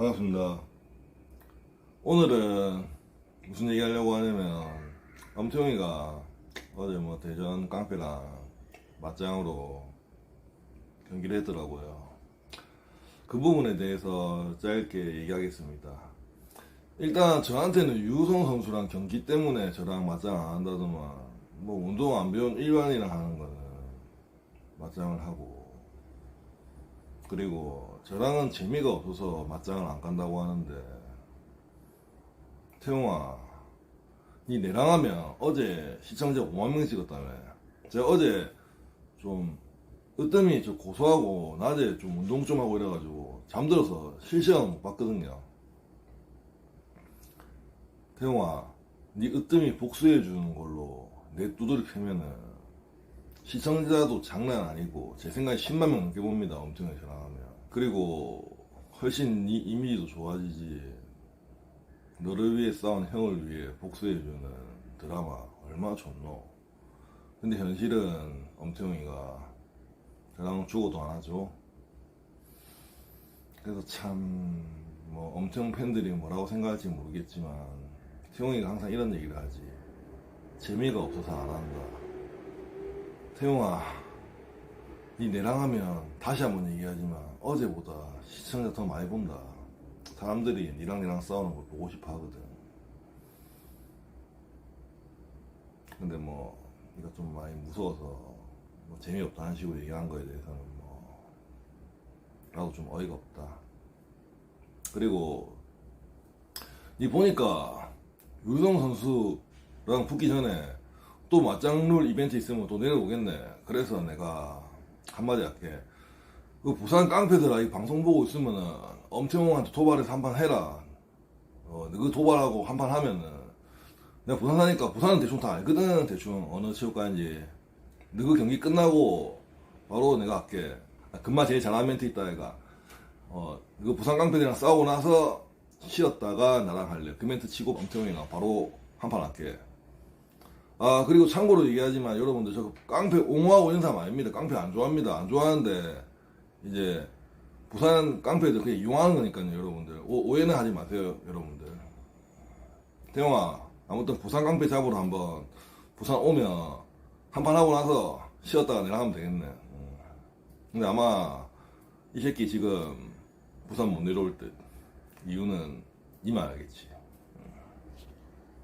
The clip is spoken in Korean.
반갑습니다. 오늘은 무슨 얘기 하려고 하냐면 엄태웅이가 어제 뭐 대전 깡패랑 맞짱으로 경기를 했더라고요. 그 부분에 대해서 짧게 얘기하겠습니다. 일단 저한테는 유성 선수랑 경기 때문에 저랑 맞짱 안 한다더만 뭐 운동 안 배운 일반이랑 하는 거는 맞짱을 하고 그리고 저랑은 재미가 없어서 맞짱을 안 간다고 하는데 태용아 니 내랑 하면 어제 시청자 5만 명 찍었다며. 제가 어제 좀 으뜸이 좀 고소하고 낮에 좀 운동 좀 하고 이래가지고 잠들어서 실시간 못 봤거든요. 태용아 니 으뜸이 복수해 주는 걸로 내 두드리 패면은 시청자도 장난 아니고 제 생각에 10만 명 넘게 봅니다 엄청나게 전화하면. 그리고 훨씬 네 이미지도 좋아지지. 너를 위해 싸운 형을 위해 복수해주는 드라마 얼마나 좋노. 근데 현실은 엄태웅이가 저랑 죽어도 안 하죠. 그래서 참 뭐 엄청 팬들이 뭐라고 생각할지 모르겠지만 태웅이가 항상 이런 얘기를 하지. 재미가 없어서 안 한다 태용아, 니 내랑 하면 다시 한번 얘기하지만 어제보다 시청자 더 많이 본다. 사람들이 니랑 니랑 싸우는 걸 보고 싶어 하거든. 근데 뭐, 니가 좀 많이 무서워서 뭐 재미없다는 식으로 얘기한 거에 대해서는 뭐, 나도 좀 어이가 없다. 그리고, 니 보니까 유성 선수랑 붙기 전에 또 맞짱룰 이벤트 있으면 또 내려오겠네. 그래서 내가 한마디 할게. 그 부산 깡패들아 이 방송 보고 있으면은 엄태웅한테 도발해서 한 판 해라. 어, 그 도발하고 한 판 하면은 내가 부산 사니까 부산은 대충 다 알거든. 대충 어느 체육관인지. 너그 경기 끝나고 바로 내가 할게. 아, 금마 제일 잘하는 멘트 있다 얘가. 어, 그 부산 깡패들이랑 싸우고 나서 쉬었다가 나랑 할래. 그 멘트 치고 엄태웅이랑 바로 한 판 할게. 아 그리고 참고로 얘기하지만 여러분들 저 깡패 옹호하고 사람 아닙니다. 깡패 안 좋아합니다. 안 좋아하는데 이제 부산 깡패들 그냥 이용하는 거니까요 여러분들. 오, 해는 하지 마세요 여러분들. 태영아 아무튼 부산 깡패 잡으러 한번 부산 오면 한판 하고 나서 쉬었다가 내가 하면 되겠네. 음. 근데 아마 이 새끼 지금 부산 못 내려올 듯. 이유는 이만 알겠지